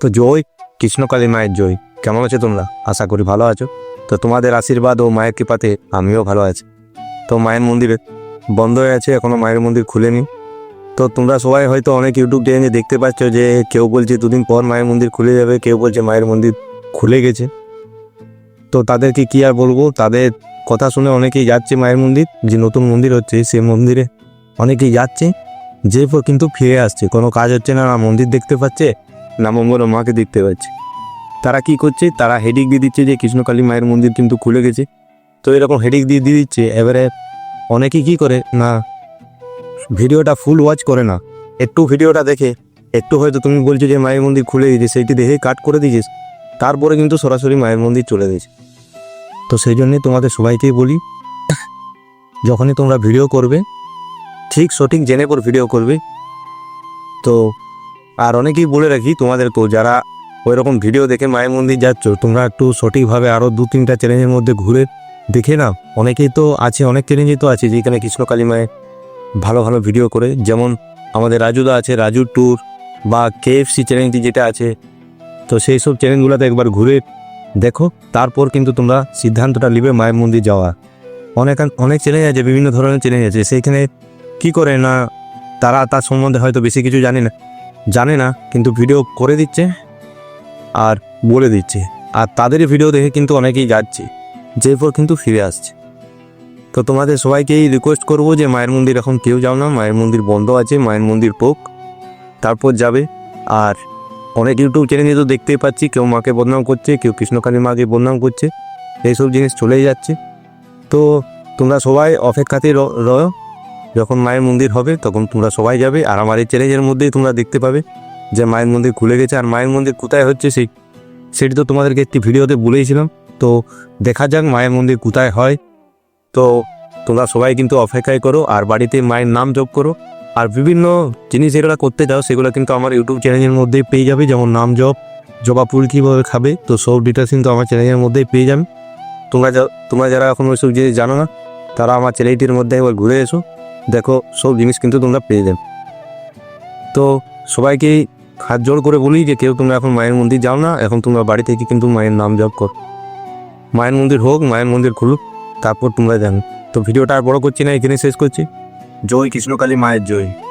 তো জয়, কৃষ্ণকালী মায়ের জয়। কেমন আছো তোমরা? আশা করি ভালো আছো। তো তোমাদের আশীর্বাদ ও মায়ের কৃপাতে আমিও ভালো আছি। তো মায়ের মন্দিরে বন্ধ হয়ে আছে এখনও মায়ের মন্দির খুলেনি। তো তোমরা সবাই হয়তো অনেক ইউটিউব চ্যানেলে দেখতে পাচ্ছ যে কেউ বলছে দুদিন পর মায়ের মন্দির খুলে যাবে, কেউ বলছে মায়ের মন্দির খুলে গেছে। তো তাদেরকে কী আর বলব? তাদের কথা শুনে অনেকেই যাচ্ছে মায়ের মন্দির, যে নতুন মন্দির হচ্ছে সেই মন্দিরে। অনেকেই যাচ্ছে, যে পর কিন্তু ফিরে আসছে। কোনো কাজ হচ্ছে না না মন্দির দেখতে পাচ্ছে। না মঙ্গল মাকে দেখতে পাচ্ছে। তারা কি করছে? তারা হেডিক দিয়ে দিচ্ছে যে কৃষ্ণকালী মায়ের মন্দির কিন্তু খুলে গেছে। তো এরকম হেডিক দিয়ে দিয়ে দিচ্ছে, এবারে অনেকে কি করে? না, ভিডিওটা ফুল ওয়াচ করে না। একটু ভিডিওটা দেখে, একটু হয়তো তুমি বলছো যে মায়ের মন্দির খুলে দিয়েছে সেইটি দেখে কাট করে দিয়েছিস। তারপরে কিন্তু সরাসরি মায়ের মন্দির চলে গেছে। তো সেই জন্যে তোমাদের সবাইকেই বলি, যখনই তোমরা ভিডিও করবে, ঠিক সঠিক জেনে পর ভিডিও করবে। তো আর অনেকেই বলে রাখি, তোমাদেরকেও যারা ওই রকম ভিডিও দেখে মায়ের মন্দির যাচ্ছ, তোমরা একটু সঠিকভাবে আরও দু তিনটা চ্যালেঞ্জের মধ্যে ঘুরে দেখে নাও। অনেকেই তো আছে, অনেক চ্যালেঞ্জই তো আছে, যেখানে কৃষ্ণকালী মায়ের ভালো ভালো ভিডিও করে। যেমন আমাদের রাজুদা আছে রাজু ট্যুর বা কেএফসি চ্যানেলটি যেটা আছে, তো সেই সব চ্যানেলগুলোতে একবার ঘুরে দেখো। তারপর কিন্তু তোমরা সিদ্ধান্তটা নিবে মায়ের মন্দির যাওয়া। অনেক অনেক চ্যালেঞ্জ আছে, বিভিন্ন ধরনের চ্যালেঞ্জ আছে। সেইখানে কি করে না তারা, তার সম্বন্ধে হয়তো বেশি কিছু জানে না। জানে না, কিন্তু ভিডিও করে দিচ্ছে আর বলে দিচ্ছে। আর তাদেরই ভিডিও দেখে কিন্তু অনেকেই যাচ্ছে যে পর কিন্তু ফিরে আসছে। তো তোমাদের সবাইকেই রিকোয়েস্ট করব যে মায়ের মন্দির এখন কেউ যাও না, মায়ের মন্দির বন্ধ আছে, মায়ের মন্দির পোক তারপর যাবে। আর অনেক ইউটিউব চ্যানেলে তো দেখতেই পাচ্ছি, কেউ মাকে বদনাম করছে, কেউ কৃষ্ণকালী মাকে বদনাম করছে, এইসব জিনিস চলেই যাচ্ছে। তো তোমরা সবাই অপেক্ষাতেই রয়। যখন মায়ের মন্দির হবে, তখন তোমরা সবাই যাবে আর আমার এই চ্যালেঞ্জের মধ্যেই তোমরা দেখতে পাবে যে মায়ের মন্দির খুলে গেছে আর মায়ের মন্দির কোথায় হচ্ছে সেই সেটি তো তোমাদেরকে একটি ভিডিওতে বলেইছিলাম। তো দেখা যাক মায়ের মন্দির কোথায় হয়। তো তোমরা সবাই কিন্তু অপেক্ষায় করো আর বাড়িতে মায়ের নাম জপ করো। আর বিভিন্ন জিনিস যেগুলো করতে যাও, সেগুলো কিন্তু আমার ইউটিউব চ্যানেলের মধ্যেই পেয়ে যাবে, যেমন নাম জপ, জবা ফুল কীভাবে খাবে, তো সব ডিটেলস কিন্তু আমার চ্যানেলের মধ্যেই পেয়ে যাবে। তোমরা তোমরা যারা এখন ওইসব জিনিস জানো না, তারা আমার চ্যানেলটির মধ্যে একবার ঘুরে এসো। দেখো, সব জিনিস কিন্তু তোমরা পেয়ে যাবে। তো সবাইকেই হাত জোর করে বলি যে, কেউ তোমরা এখন মায়ের মন্দির যাও না, এখন তোমরা বাড়ি থেকে কিন্তু মায়ের নাম জপ কর। মায়ের মন্দির হোক, মায়ের মন্দির খুলুক, তারপর তোমরা জানো। তো ভিডিওটা আর বড় করছি না এখানে শেষ করছি। জয় কৃষ্ণকালী মায়ের জয়।